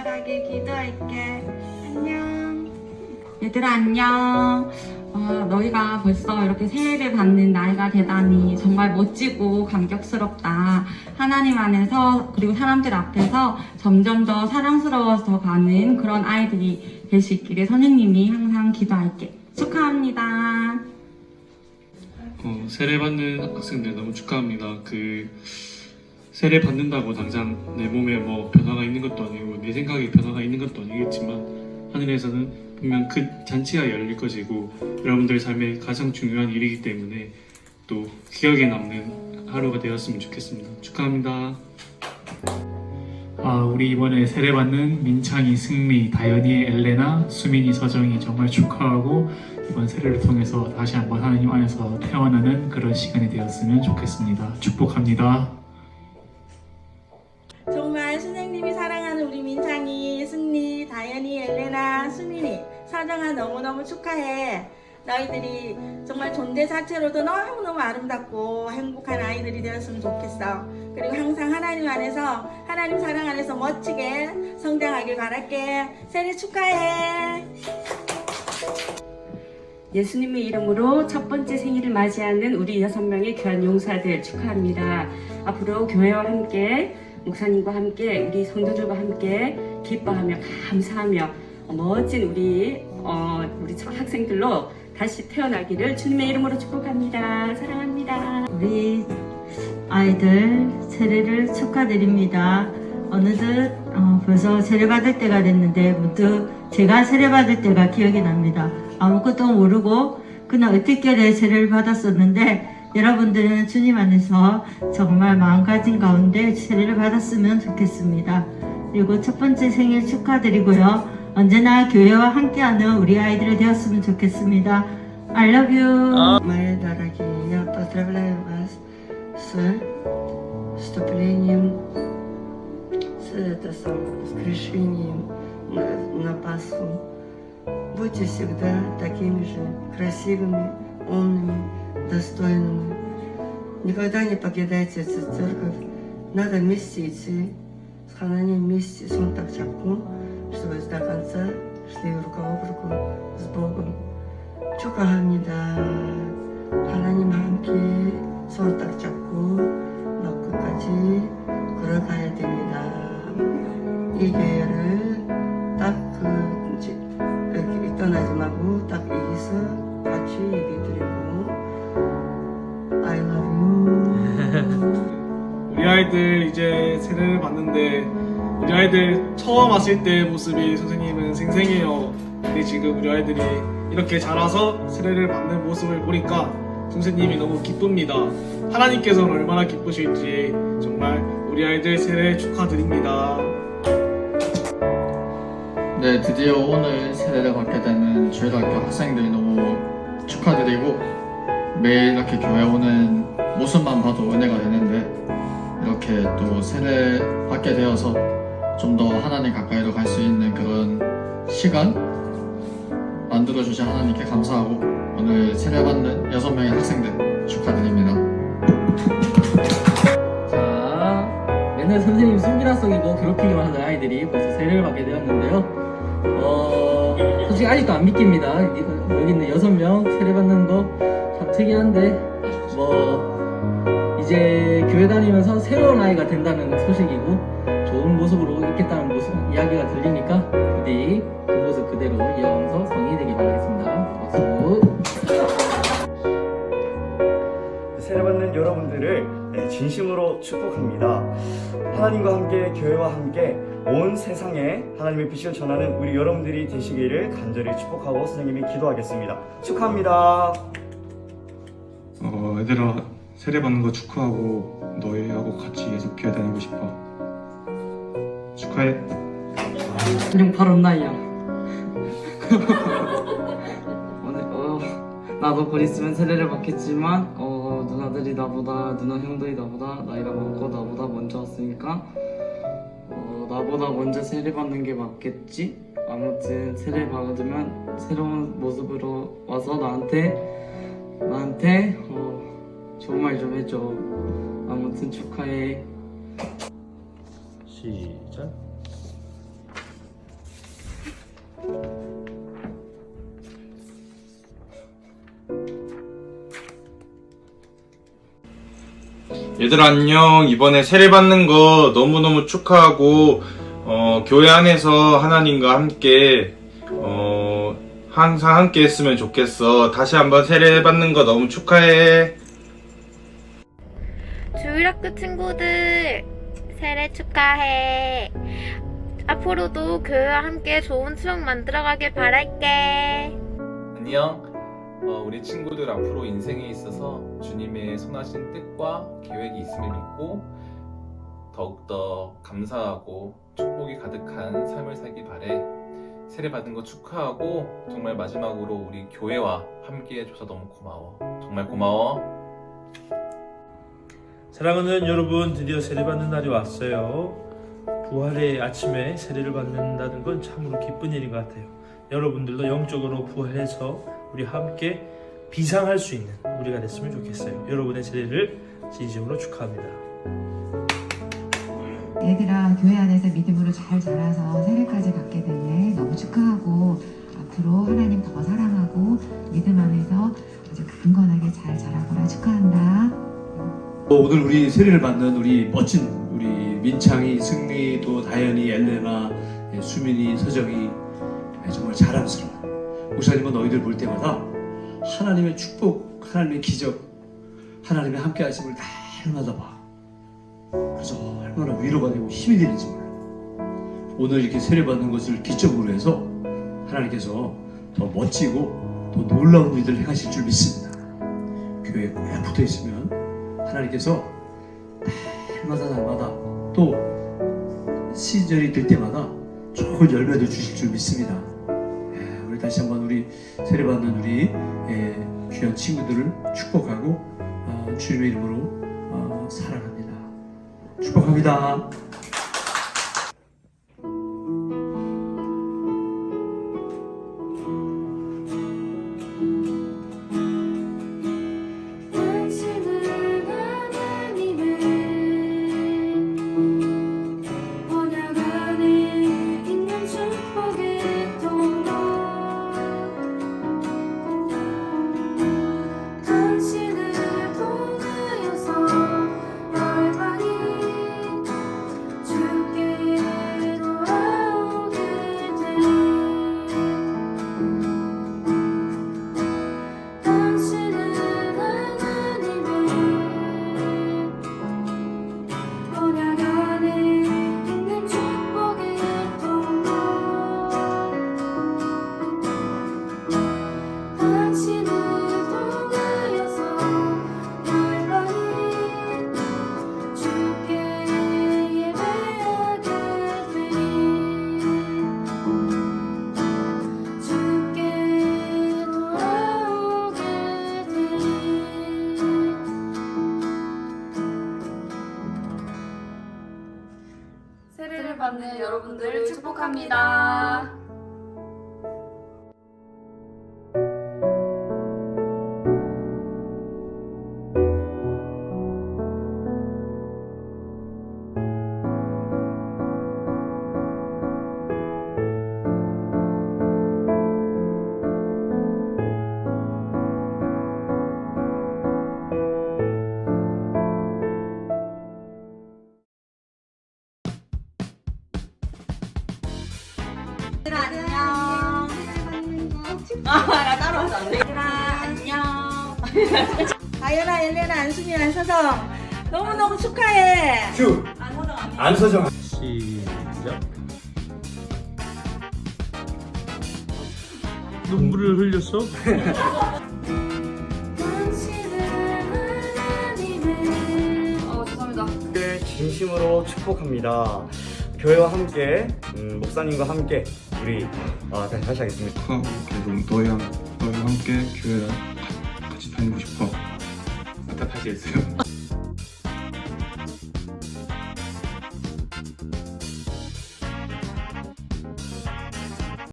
건강하게 기도할게. 안녕. 얘들아 안녕. 어, 너희가 벌써 이렇게 새해를 받는 나이가 되다니 정말 멋지고 감격스럽다. 하나님 안에서 그리고 사람들 앞에서 점점 더 사랑스러워서 가는 그런 아이들이 될 수 있기를 선생님이 항상 기도할게. 축하합니다. 어, 세례 받는 학생들 너무 축하합니다. 그 세례 받는다고 당장 내 몸에 뭐 변화가 있는 것도 아니고 내 생각에 변화가 있는 것도 아니겠지만 하늘에서는 분명 그 잔치가 열릴 것이고 여러분들 삶에 가장 중요한 일이기 때문에 또 기억에 남는 하루가 되었으면 좋겠습니다. 축하합니다. 아, 우리 이번에 세례받는 민창이, 승리, 다현이, 엘레나, 수민이, 서정이 정말 축하하고 이번 세례를 통해서 다시 한번 하나님 안에서 태어나는 그런 시간이 되었으면 좋겠습니다. 축복합니다. 서정아 너무너무 축하해. 너희들이 정말 존재 자체로도 너무너무 아름답고 행복한 아이들이 되었으면 좋겠어. 그리고 항상 하나님 안에서, 하나님 사랑 안에서 멋지게 성장하길 바랄게. 생일 축하해. 예수님의 이름으로 첫 번째 생일을 맞이하는 우리 여섯 명의 귀한 용사들 축하합니다. 앞으로 교회와 함께 목사님과 함께 우리 성도들과 함께 기뻐하며 감사하며 멋진 우리 어, 우리 첫 학생들로 다시 태어나기를 주님의 이름으로 축복합니다. 사랑합니다. 우리 아이들 세례를 축하드립니다. 어느덧 어, 벌써 세례 받을 때가 됐는데 문득 제가 세례 받을 때가 기억이 납니다. 아무것도 모르고 그냥 어떻게 세례를 받았었는데 여러분들은 주님 안에서 정말 마음가짐 가운데 세례를 받았으면 좋겠습니다. 그리고 첫 번째 생일 축하드리고요. 언제나 교회와 함께하는 우리 아이들이 되었으면 좋겠습니다. I love you. Мои дорогие, я поздравляю вас с вступлением, с, это самое, с крещением на, на Пасху. Будьте всегда такими же красивыми, умными, достойными. Никогда не покидайте эту церковь. Надо вместе идти, с Хананием вместе 손 так 잡고, чтобы до конца шли рука об руку с Богом. 축하합니다. 하나님 함께 손 딱 잡고 너 끝까지 걸어가야 됩니다. 이 교회를 딱그 이렇게 떠나지 말고 딱 여기서 같이 얘기 드리고 I love you. 우리 아이들 이제 세례를 받는데 우리 아이들 처음 왔을 때 모습이 선생님은 생생해요. 근데 지금 우리 아이들이 이렇게 자라서 세례를 받는 모습을 보니까 선생님이 너무 기쁩니다. 하나님께서는 얼마나 기쁘실지 정말 우리 아이들 세례 축하드립니다. 네, 드디어 오늘 세례를 받게 되는 주일학교 학생들 너무 축하드리고 매일 이렇게 교회 오는 모습만 봐도 은혜가 되는데 이렇게 또 세례 받게 되어서 좀 더 하나님 가까이로 갈 수 있는 그런 시간 만들어 주신 하나님께 감사하고 오늘 세례 받는 여섯 명의 학생들 축하드립니다. 자, 맨날 선생님 숨기라 속이고 괴롭히기만 하는 아이들이 벌써 세례를 받게 되었는데요. 어, 솔직히 아직도 안 믿깁니다. 여기 있는 여섯 명 세례 받는 거 참 특이한데, 뭐, 이제 교회 다니면서 새로운 아이가 된다는 소식이고, 좋은 모습으로 있겠다는 모습, 이야기가 들리니까, 부디 그 모습 그대로 이어가면서 성이 되길 바라겠습니다. 박수. 세례받는 여러분들을 네, 진심으로 축복합니다. 하나님과 함께 교회와 함께 온 세상에 하나님의 빛을 전하는 우리 여러분들이 되시기를 간절히 축복하고 선생님이 기도하겠습니다. 축하합니다. 어, 얘들아 세례 받는 거 축하하고 너희하고 같이 계속 교회 다니고 싶어. 축하해. 그냥 바로 나이야. 오늘 어 나도 곧 있으면 세례를 받겠지만 어 누나들이 나보다 누나 형들이 나보다 나이가 많고 나보다 먼저 왔으니까 어 나보다 먼저 세례 받는 게 맞겠지. 아무튼 세례 받으면 새로운 모습으로 와서 나한테 나한테 어 좋은 말 좀 해줘. 아무튼 축하해. 시작. 얘들 안녕. 이번에 세례 받는 거 너무너무 축하하고, 어, 교회 안에서 하나님과 함께, 어, 항상 함께 했으면 좋겠어. 다시 한번 세례 받는 거 너무 축하해. 주일학교 친구들 세례 축하해. 앞으로도 교회와 함께 좋은 추억 만들어가길 바랄게. 안녕. 어, 우리 친구들 앞으로 인생에 있어서 주님의 선하신 뜻과 계획이 있음을 믿고 더욱더 감사하고 축복이 가득한 삶을 살기 바래. 세례 받은 거 축하하고 정말 마지막으로 우리 교회와 함께 해줘서 너무 고마워. 정말 고마워. 사랑하는 여러분, 드디어 세례받는 날이 왔어요. 부활의 아침에 세례를 받는다는 건 참으로 기쁜 일인 것 같아요. 여러분들도 영적으로 부활해서 우리 함께 비상할 수 있는 우리가 됐으면 좋겠어요. 여러분의 세례를 진심으로 축하합니다. 얘들아 교회 안에서 믿음으로 잘 자라서 세례까지 갖게 되네 너무 축하하고 앞으로 하나님 더 사랑하고 믿음 안에서 오늘 우리 세례를 받는 우리 멋진 우리 민창이, 승리, 또 다현이, 엘레나, 예, 수민이, 서정이 예, 정말 자랑스러워. 목사님은 너희들 볼 때마다 하나님의 축복, 하나님의 기적, 하나님의 함께 하심을 날마다 봐. 그래서 얼마나 위로가 되고 힘이 되는지 몰라. 오늘 이렇게 세례 받는 것을 기점으로 해서 하나님께서 더 멋지고 더 놀라운 일들을 행하실 줄 믿습니다. 교회에 꼭 붙어 있으면 하나님께서 날마다 날마다 또 시절이 될 때마다 좋은 열매도 주실 줄 믿습니다. 예, 우리 다시 한번 우리 세례받는 우리 예, 귀한 친구들을 축복하고 어, 주님의 이름으로 어, 사랑합니다. 축복합니다. 아나 따로 와서 안 돼. 얘들아 안녕. 다현아, 엘레나, 안수미, 안서정 너무너무 축하해. 큐! 안서정. 시작. 눈물을 흘렸어? 어 죄송합니다. 를 진심으로 축복합니다. 교회와 함께, 음, 목사님과 함께 우리 아, 다시, 다시 하겠습니다. 축하하고 그래도 너희랑 너희와 함께 교회 같이 다니고 싶어. 아까 다시 했어요.